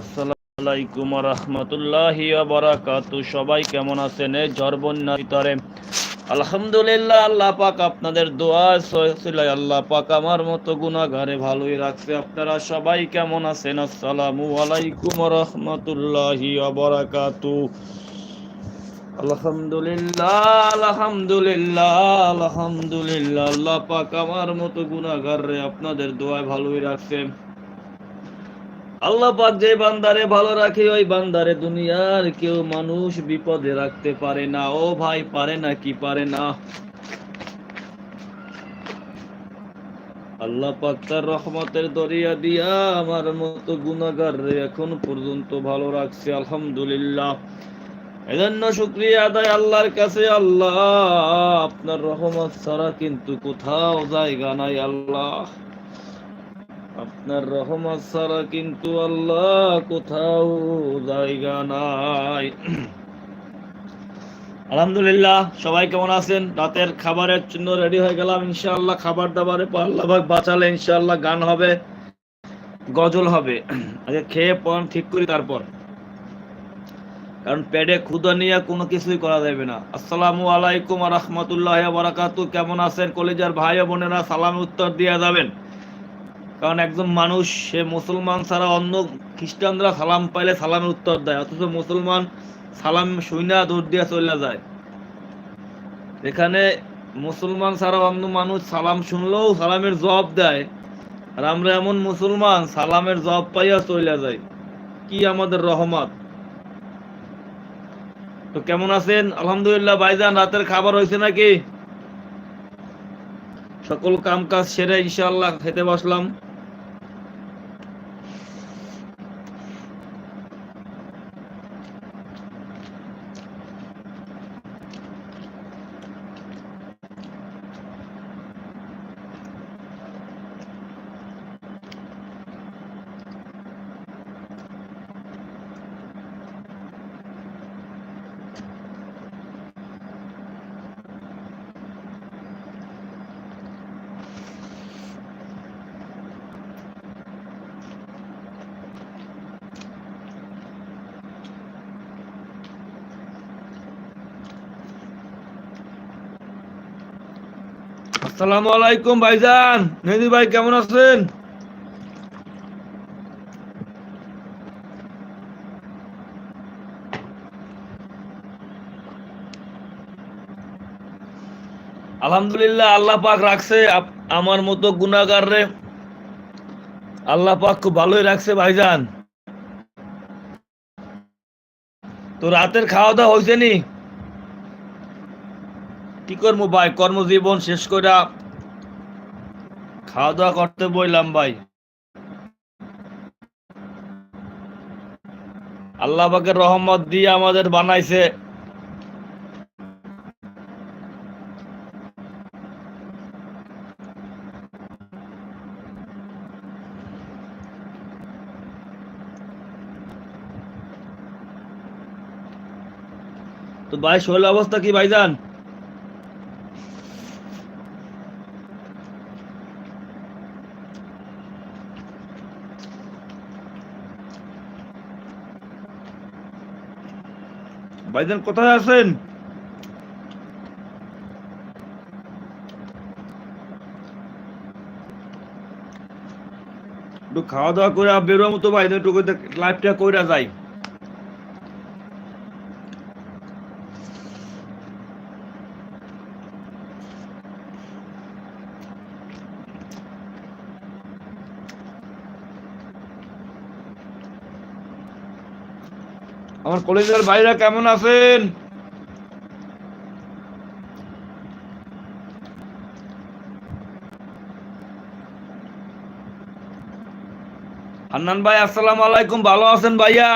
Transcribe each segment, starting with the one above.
আসসালামু আলাইকুম রহমতুল্লাহি বারাকাতু। সবাই কেমন আছেন? ঝড় বন্যার ভিতরে। আলহামদুলিল্লাহ, আল্লাহ পাক আপনাদের দোয়া আল্লাহ পাক আমার মতো গুনাহগারে ভালোই রাখছে। আপনারা সবাই কেমন আছেন? আসসালামু আলাইকুম রহমতুল্লাহি বারাকাতু। আলহামদুলিল্লাহ আলহামদুলিল্লাহ আলহামদুলিল্লাহ। আল্লাহ পাক আমার মতো গুনাহগারে আপনাদের দোয়ায় ভালোই রাখছে। আল্লাহ পাক যে বান্দারে ভালো রাখে, ওই বান্দারে দুনিয়ার কেউ মানুষ বিপদে রাখতে পারে না। ও ভাই, পারে না কি পারে না? আল্লাহ পাক তার রহমতের দরিয়া দিয়া আমার মতো গুনাহগার এখন পর্যন্ত ভালো রাখছে, আলহামদুলিল্লাহ। এজন্য শুক্রিয়া আদায় আল্লাহর কাছে। আল্লাহ, আপনার রহমত ছাড়া কিন্তু কোথাও জায়গা নাই, আল্লাহ। আপনার রহমত ছাড়া কিন্তু আল্লাহ কোথাও জায়গা নাই। আলহামদুলিল্লাহ, সবাই কেমন আছেন? রাতের খাবারের জন্য রেডি হয়ে গেলাম, ইনশাআল্লাহ। খাবার দাবারে আল্লাহবাক বাঁচালে ইনশাআল্লাহ গান হবে, গজল হবে। আগে খেয়ে পণ ঠিক করি তারপর। কারণ পেটে ক্ষুদা নিয়ে কোনো কিছুই করা যাবে না। আসসালামু আলাইকুম রহমতুল্লাহ বারাকাতু কেমন আছেন কলেজার ভাই বোনেরা? সালাম উত্তর দিয়ে যাবেন। কারণ একজন মানুষ, সে মুসলমান ছাড়া অন্য খ্রিস্টানরা সালাম পাইলে সালামের উত্তর দেয়, অথচ মুসলমান সালাম শুইনা দৌড় দিয়ে চলে যায়। এখানে মুসলমান ছাড়া অন্য মানুষ সালাম শুনলেও সালামের জবাব দেয়, আর আমরা এমন মুসলমান, সালামের জবাব পাইয়া চলে যাই। কি আমাদের রহমত? তো কেমন আছেন? আলহামদুলিল্লাহ, ভাইজান, রাতের খাবার হয়েছে নাকি? সকল কাম কাজ সেরে ইনশাল্লাহ খেতে বসলাম। আসসালামু আলাইকুম ভাইজান। মেহেদি ভাই, কেমন আছেন? আলহামদুলিল্লাহ, আল্লাহ পাক রাখছে। আমার মতো গুনাগার রে। আল্লাহ পাক খুব ভালোই রাখছে ভাইজান। তো রাতের খাওয়া দাওয়া হয়েছে নি? কি করব ভাই? কর্মজীবন শেষ করে খাওয়া দাওয়া করতে বললাম ভাই। আল্লাহ পাকের রহমত দিয়ে আমাদের বানাইছে। তো ভাই শরীর অবস্থা কি ভাইজান? ভাইজান কোথায় আছেন? একটু খাওয়া দাওয়া করে বেরোয় মতো ভাই একটু লাইফটা কইরা যাই। আমার কলেজের ভাইরা কেমন আছেন? হান্নান ভাই আসসালামু আলাইকুম। ভালো আছেন ভাইয়া?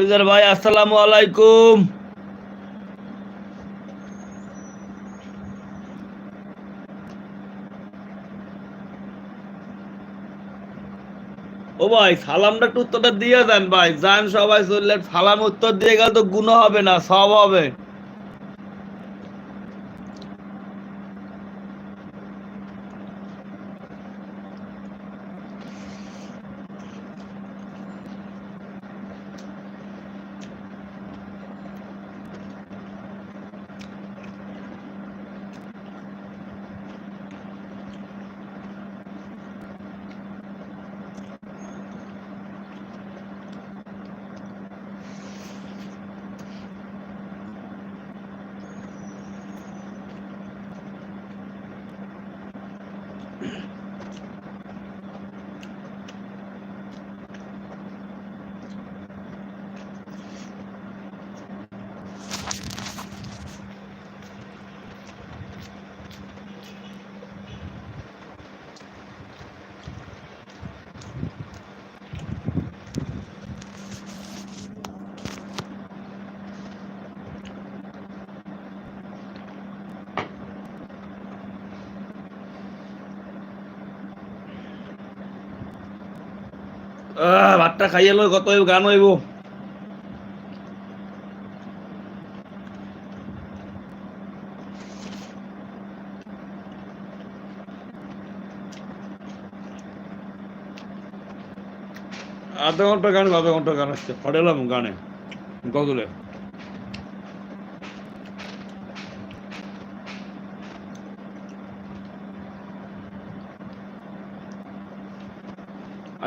মনিজার ভাই, আসসালামু আলাইকুম। ও ভাই, সালামটা একটু উত্তরটা দিয়ে দেন ভাই। যান সবাই চললে সালাম উত্তর দিয়ে গেলে তো গুণ হবে না, সব হবে। ভাতটা খাইয়ে লই কত গান হইব আধা ঘণ্টা গান, আধা ঘণ্টা গান আসছে পড়েলাম গানে গজলে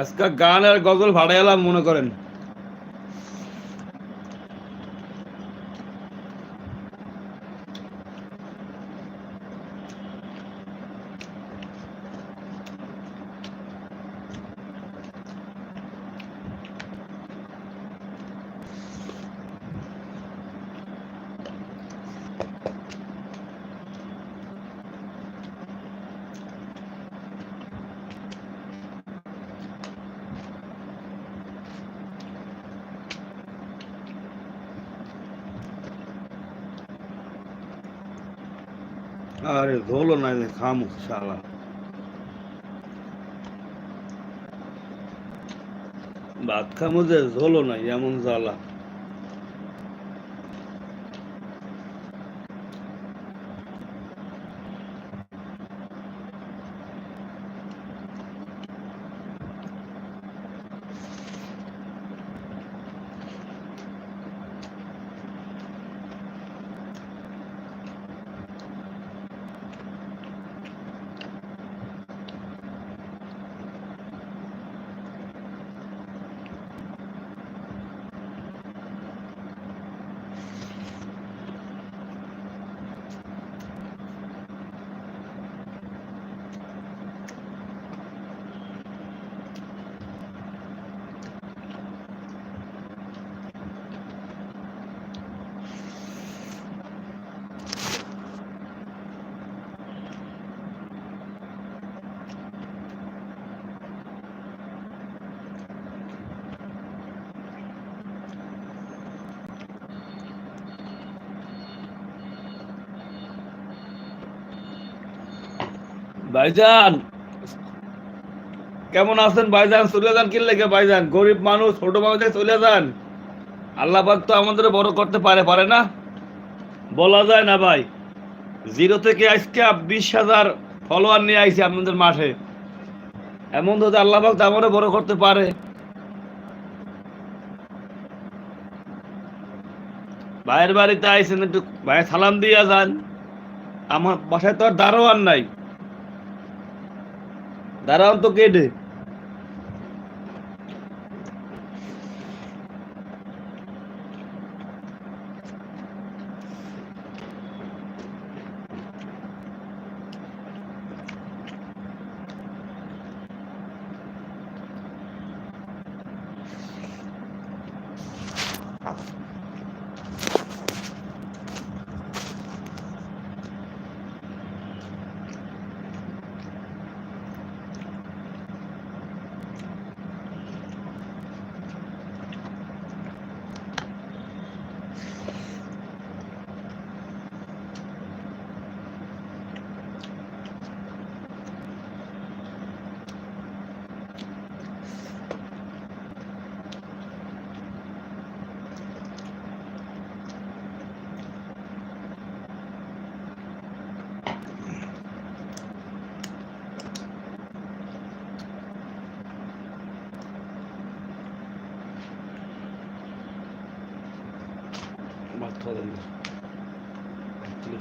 আজকে গান আর গজল ভাড়া এলাম মনে করেন। আরে ধোলো নাই খামু শালা। ভাত খামু যে ঝোলো নাই এমন জ্বালা। ভাইজান। কেমন আছেন ভাইজান? চলে যান কি লেগে ভাইজান। গরিব মানুষ, ছোট মানুষে চলে যান। আল্লাহ পাক তো আমাদের বড় করতে পারে পারে না? বলা যায় না ভাই। জিরো থেকে আজকে বিশ হাজার ফলোয়ার নিয়ে আইছি আপনাদের মাঠে। এমন তো আল্লাহ পাক তো আমারও বড় করতে পারে। ভাইয়ের বাড়িতে আইসেন একটু ভাই সালাম দিয়ে যান। আমার বাসায় তো আর দারোয়ান নাই। দাঁড়ান তো কেটে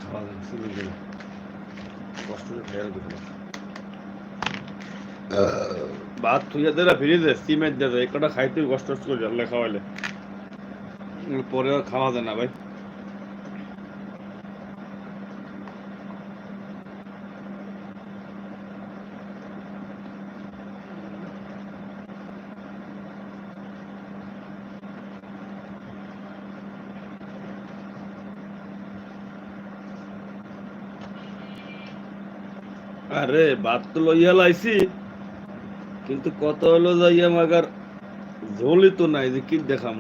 খাওয়া গেলে। কষ্ট খেয়াল ভাত ফিরে দে সিমেন্ট দে কটা খাইতে কষ্ট করে আল্লাহ খাওয়াইলে। পরে খাওয়া যায় না ভাই। আরে ভাত তো লইয়া লাইছি। কিন্তু কত হলো যাইয়া মাগার, ঝোলই তো নাই যে কি দেখাম।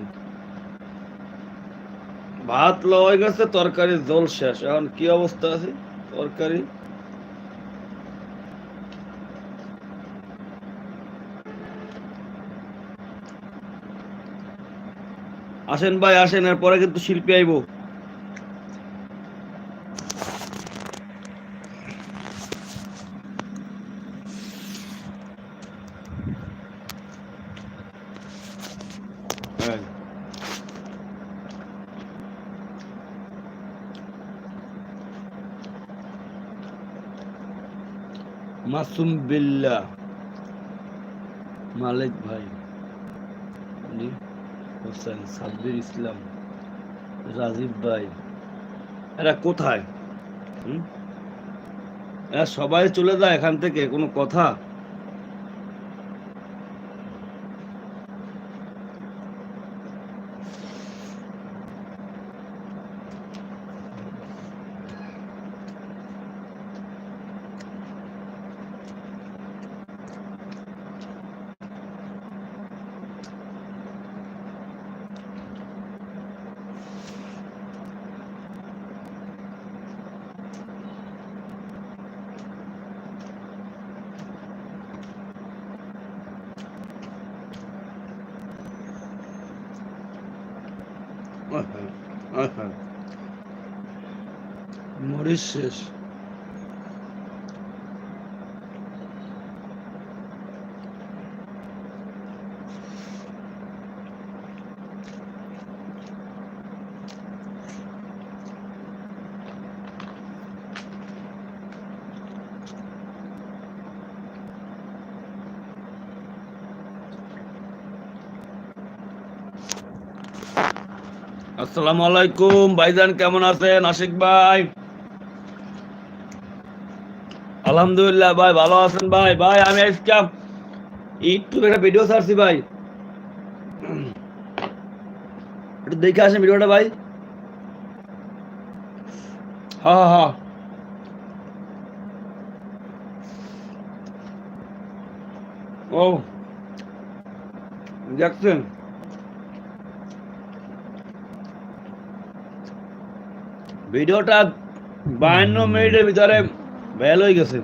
ভাত লওয়াই গেছে তরকারি জল শেষ। এখন কি অবস্থা আছে তরকারি? আসেন ভাই, আসেন, এরপরে কিন্তু শিল্পী আইবো হ্যাঁ মাসুম বিল্লা মালিক ভাই। হোসেন সাব্বির ইসলাম। রাজীব ভাই। এরা কোথায়? হুম? এরা সবাই চলে যায় এখান থেকে, কোনো কথা? মরিচ শেষ। আসসালামু আলাইকুম ভাইজান কেমন আছেন? আশিক ভাই। আলহামদুলিল্লাহ ভাই, ভালো আছেন ভাই। ভাই, আমি আজকে ইউটিউবে একটা ভিডিও ছাড়ছি ভাই। একটু দেখে আসেন ভিডিওটা ভাই। হ্যাঁ হ্যাঁ ও, দেখছেন? ভিডিওটা বায়ান্ন মিনিটের ভিতরে ভ্যাল হয়ে গেছে।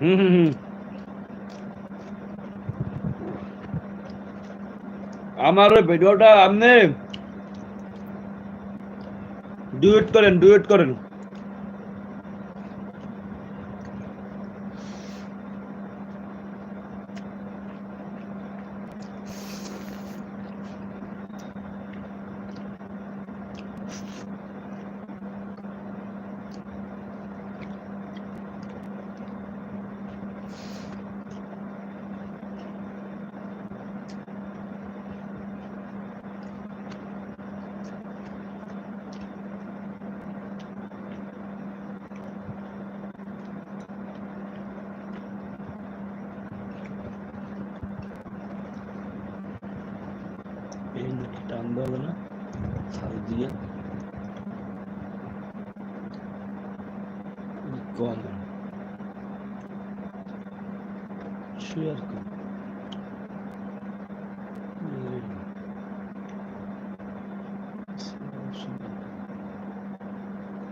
হুম হুম হুম। আমার ওই ভিডিওটা আপনি ডুয়েট করেন ডুয়েট করেন। এই টান দেওয়া না ছাল দিয়ে।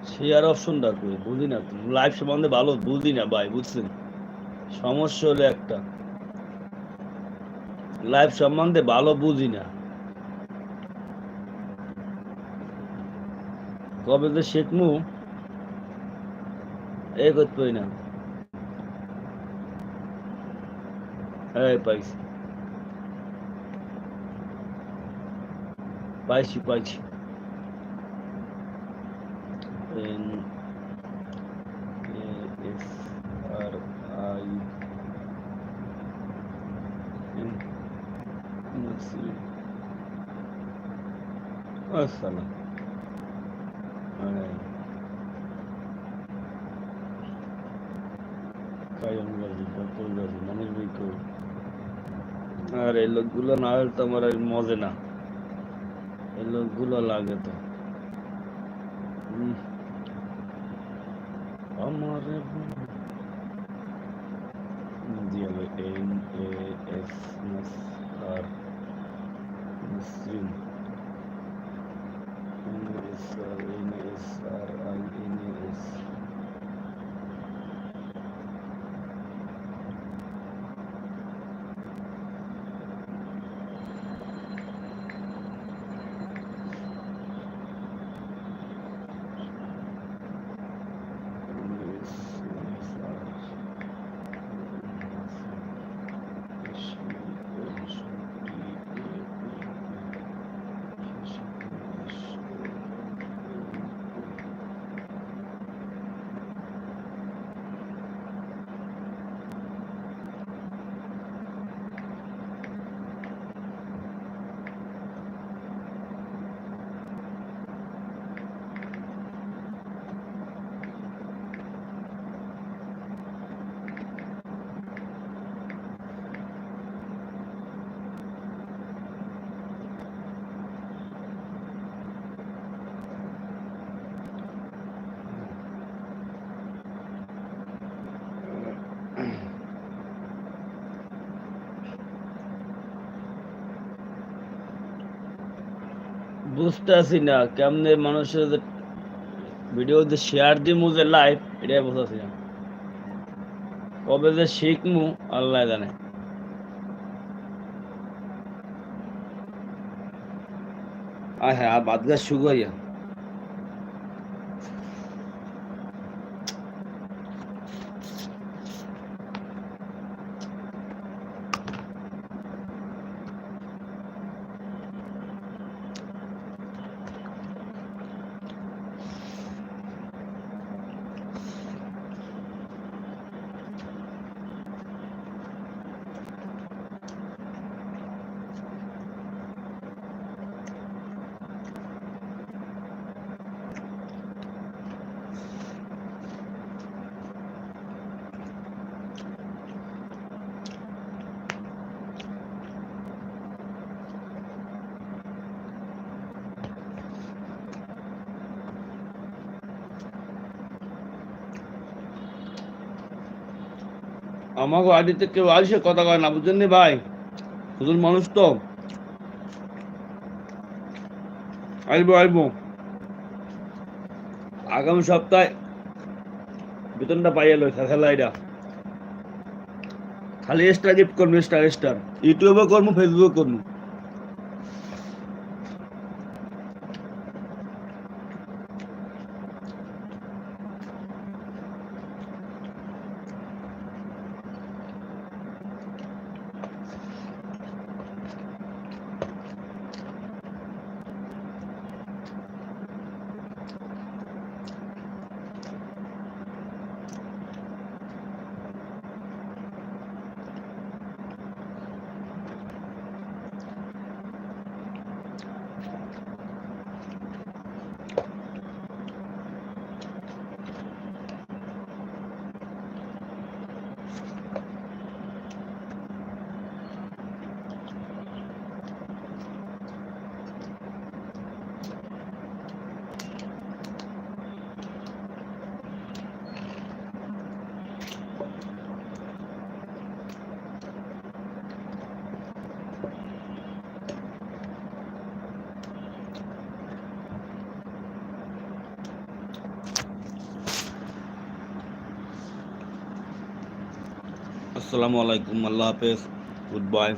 শেয়ার অপশন ডাকবে বুঝি না লাইভ সম্বন্ধে ভালো বুঝি না ভাই, বুঝছেন? সমস্যা হলো একটা। লাইভ সম্বন্ধে ভালো বুঝি না। কবে যে শেখমু এই করতে পারি না এই পাইছি পাইছি পাইছি N S R I N মুসলিম আসসালাম কায়ম গাজী কাপড় গাজী মানুষ বই কই আর এই লোকগুলো না হলে তো আমার মজে না। এই লোকগুলো লাগে তো। আমার দিয়ে N A S S R Muslim N S R N S R, I N S. বুঝতেছি না, কেমনে মানুষের ভিডিও যে শেয়ার দিমু যে লাইভ এটাই বুঝতেছি না। কবে যে শিখমু, আল্লাহ জানে। আহ হ্যাঁ বাদগা বাদ আমাকে আদিতে কেউ আসে কথা কয় না বুঝলেন ভাই? নতুন মানুষ তো। আসব আসব। আগামী সপ্তাহে বেতনটা পাইয়ে লই খেলাইটা খালি স্টার গিফট করব স্টার স্টার ইউটিউবে করব ফেসবুকে করব। আসসালামু আলাইকুম আল্লাহ হাফেজ। Good bye